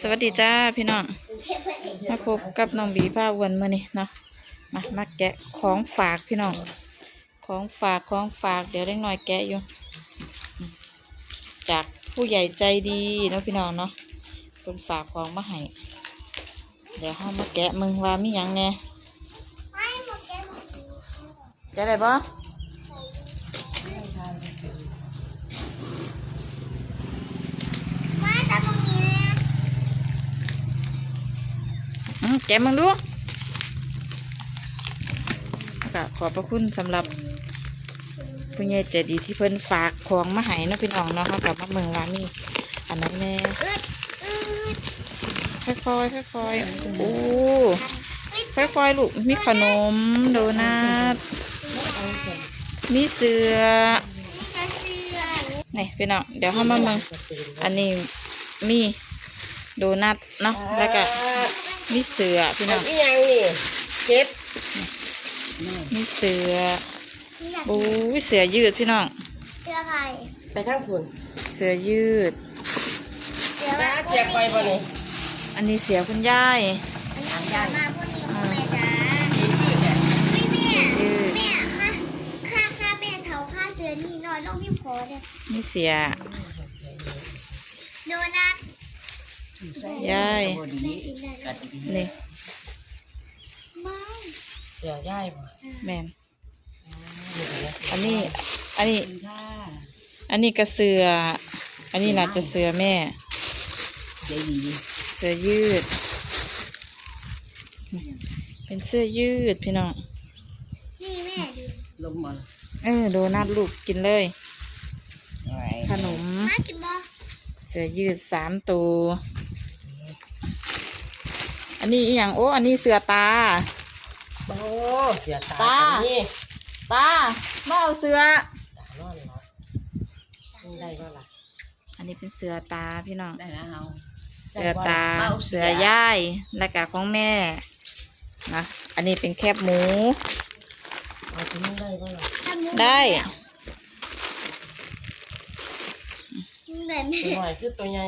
สวัสดีจ้าพี่น้อง มาพบกับน้องบีผ้าอ้วันมื่อนี้เนาะมามาแกะของฝากพี่น้อง ของฝากของฝากเดี๋ยวเล็กน้อยแกะอยู่ จากผู้ใหญ่ใจดีเนาะพี่น้องเนาะคนฝากของมาให้เดี๋ยวเฮามาแกะมึงว่ามีหยังแหน่แกะได้ปะ มาจับตรงนี้นะ อืม แกมึงดูก็ขอบพระคุณสำหรับผู้ใหญ่ใจดีที่เพิ่นฝากของมาให้นะพี่น้องเนาะเขากลับมาเมืองร้านนี้อันนั้นแน่ค่อยๆค่อยๆโอ้ค่อยๆลูกมีขนมโดนัทมีเสือนี่กระเสือนี่พี่น้องเดี๋ยวเข้ามาเมืองอันนี้มีโดนัทเนาะแล้วก็ มีเสือพี่น้องนี่ยังนี่เจ็บมีเสือนี่อยากโอ้ยเสือยืดพี่น้อง เสือใครไปทั้งคุณเสือยืดเสือน้าเจ็บไปบ่นี่อันนี้เสือคุณยายอันนี้เสือมาพวกนี้ของแม่จ้าดีขึ้นเนี่ยไม่แม่ยืดแม่ค่ะค่าค่าแม่เท่าค่าเสือนี่น้อยลงพี่พอเนี่ยมีเสือ โดนัท ยายแม่กินได้ไหมนี่ไม่เสียย่ายบ่แมนอันนี้ อันนี้ อันนี้ก็เสือ อันนี้น่าจะเสือแม่ เสือยืด เป็นเสื้อยืดพี่น้อง นี่แม่ดิลมบ่เออโดนัทลูกกินเลย ขนม เสื้อยืดสามตัว นนี้อหย่างโอ้ อันนี้เสือตา โอ้เสียตาตา นี่ตามาเอาเสือ ตานอนเนาะได้บ่ล่ะอันนี้เป็นเสือตาพี่น้อง ได้แล้วเฮา เสือตาเสือย่ายและกะของแม่ นะ อันนี้เป็นแคบหมู เอาถึงได้บ่ล่ะทำมือได้ ได้แม่ตัวหน่อยคือตัวใหญ่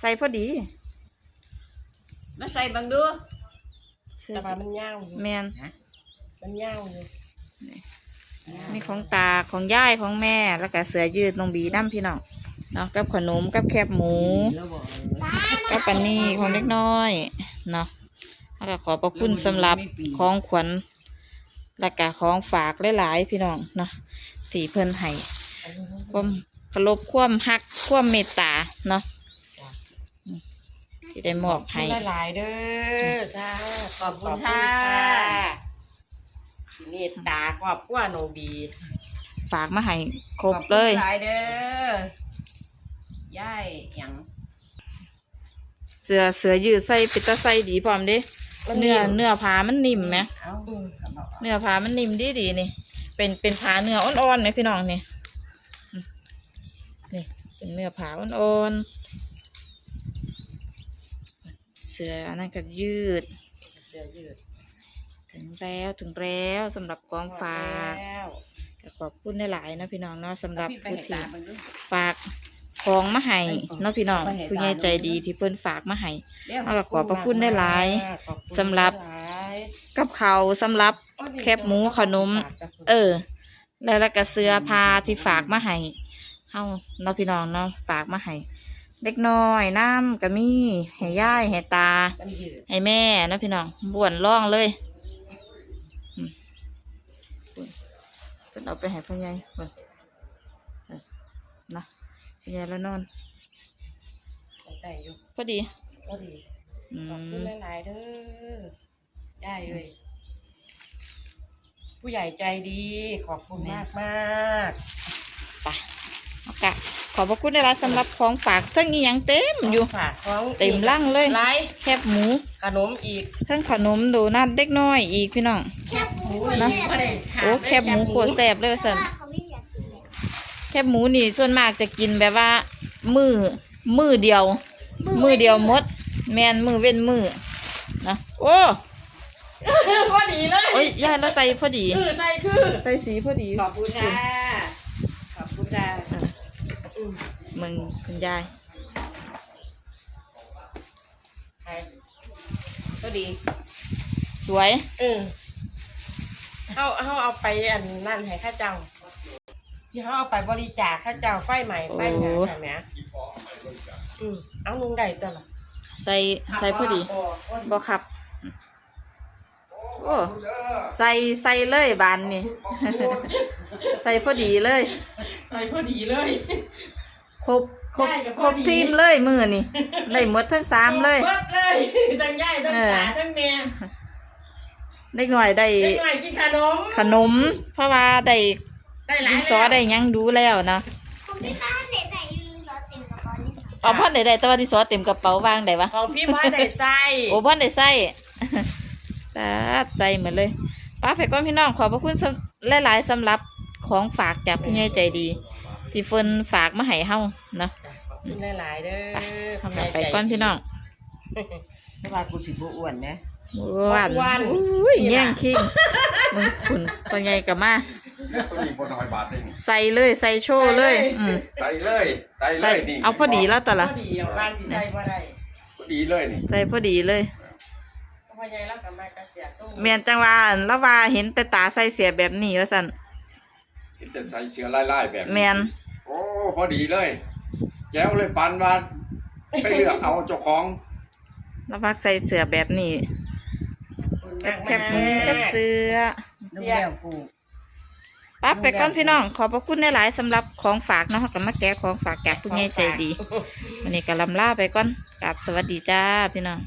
ใส่พอดี มาใส่บังดูเสื้อแต่ว่ามันยาวอยู่แมนมันยาวอยู่มีของตาของย่ายของแม่ แล้วก็เสือยืดนองบีน้ำพี่น้องเนาะกับขนมกับแคบหมูแล้วบ่กับปันนี่ของเล็กน้อยเนาะแล้วก็ขอบพระคุณสำหรับของขวัญและก็ของฝากหลายๆพี่น้องเนาะที่เพิ่นให้ความเคารพความฮักความเมตตาเนาะอืม ที่ได้มอบให้หลายๆเด้อจ้าขอบคุณค่ะที่เมตตาครอบครัวน้องบี ฝากมาให้ครบเลยขอบคุณหลายเด้อย่ายหยังเสือเสือยืดใส่ปิดตาใส่ดีพร้อมเด้เนื้อเนื้อผ้ามันนิ่มไหมเอาเอาบอกเนื้อผ้ามันนิ่มดีดีๆนี่ เป็นเป็นผ้าเนื้ออ่อนๆไหมพี่น้องนี่อืมนี่เป็นเนื้อผ้าอ่อนๆเสื้ออันนั้นก็ยืด เสื้อยืด ถึงแล้วถึงแล้วสำหรับกองฝากแล้วก็ขอบคุณหลายๆนะพี่น้องเนาะสำหรับพี่ไปผู้เห็นที่ตาเบิ่งดู ฝากของมาให้ไปก่อนเนาะพี่น้องไปให้ผู้ใหญ่ตาใจดีที่เพิ่นฝากมาให้ เดี๋ยวเอาก็ขอบพระคุณหลายๆขอบคุณสำหรับ หลายกับเขาวสำหรับโอ้นี่แคบหมูขนม เออ แล้วแล้วก็เสื้อผ้าที่ฝากมาให้เฮาเนาะพี่น้องเนาะฝากมาให้ เด็กน้อยน้ำก็มีให้ย่ายให้ตามันยืดให้แม่เนาะพี่น้องบ้วนร่องเลยอืมเพิ่นเอาไปให้พ่อใหญ่เพิ่นเออเนาะพ่อใหญ่แล้วนอนได้อยู่พอดีก็ดีอืขอบคุณมหลายๆเด้อได้เลยผู้ใหญ่ใจดีขอบคุณมากมากไปเอากะ ขอบพระคุณได้ละสำหรับของฝากเทั้งอีหยังเต็มๆอยู่ฝากของเต็มร่างเลยไรแคบหมูขนมอีกทั้งขนมโดนัทเด็กน้อยอีกพี่น้องแคบหมูนะแซ่บบ่ได้ขาดโอ้แคบหมูโคตรแซ่บเลยสันว่าเขาไม่อยากกินเลยแคบหมูนี่ส่วนมากจะกินแบบว่า มือมือเดียว มือเดียวหมด แมนมือเว้นมือนะโอ้พอดีเลยโอ้ยยายเราใส่พอดีคือใจคือใส่สีพอดีขอบคุณค่ะขอบคุณค่ะอื มมึงคุณยายช่ก็ดี สวย เออเขาเขาเอาไปอันนั่นให้ข้าเจ้า ที่เขาเอาไปบริจาคข้าเจ้าไฟใหม่ไฟหาใช่ไหมอืมเอาลงได้ตัวละใส่ใส่พอดีบ่ครับ โอ้ใส่ใส่เลยบานนี่ ใส่พอดีเลย ใส่พอดีเลย ครบครบได้กับคพรอบดี ทีมเลยมือนี่ได้หมดทั้งสามเลย เบิดเลยทั้งย่ายทั้งเออสาทั้งแม่เด็กหน่อยได้เด็กหน่อยกินขนมขนม เพราะว่าได้ได้หลาดิยนสอได้หยังดูแล้วนะผมไม่กล้าเด็ดใส่ยูนรถเต็มกระเป๋าเลยค่ะเอาพ่อนได้ได้แต่ว่าดินสอเต็มกระเป๋าวางได้วะของพี่พ่อได้ไส้โอ้พ่อนได้ใส่ ตาดใส่เหมือนเลยป้าไปก้อนพี่น้องขอบพระคุณสำหลายๆสำหรับของฝากจากผู้ใหญ่ใจดี ที่เฟินฝากมาให้เฮาเนาะกินหลายๆเด้อทำไปก้อนพี่น้องไม่ว่ากูสิบ่อ้วนนะอ้วนอุ้ยแย่งคิงมึงคุณตัวใหญ่กับมาตัวนี้บนหอยบาทนี่ใส่เลยใส่โชว์เลยอืมใส่เลยใส่เลใส่ยนี่เอาพอดีแล้วแต่พละอดีเอาบ้านสิใส่บ่ได้พอดีเลยนี่ใส่พอดีเลย พ่อใหญ่แล้วก็มากระเสียสู้เมียนจังว่าอั่นแล้วว่าเห็นแต่ตาใส่เสียแบบนี้ว่าสันเห็นจะใส่เชื้อไล่ๆแบบนี้เมียนโอ้พอดีเลย แจ้วเลยปันว่าไปเลือกเอาเจ้าของแล้วพักใส่เสื้อแบบนี้แคบแคบหมูแคบเสื้อน้ำแล้วกูปั๊บไปก่อนพี่น้องขอบพระคุณหลายๆสำหรับของฝากเนาะกับมาแกะของฝากจากผู้ใหญ่ใจดีวันนี้ก็ลำลาไปก่อนกราบสวัสดีจ้าพี่น้อง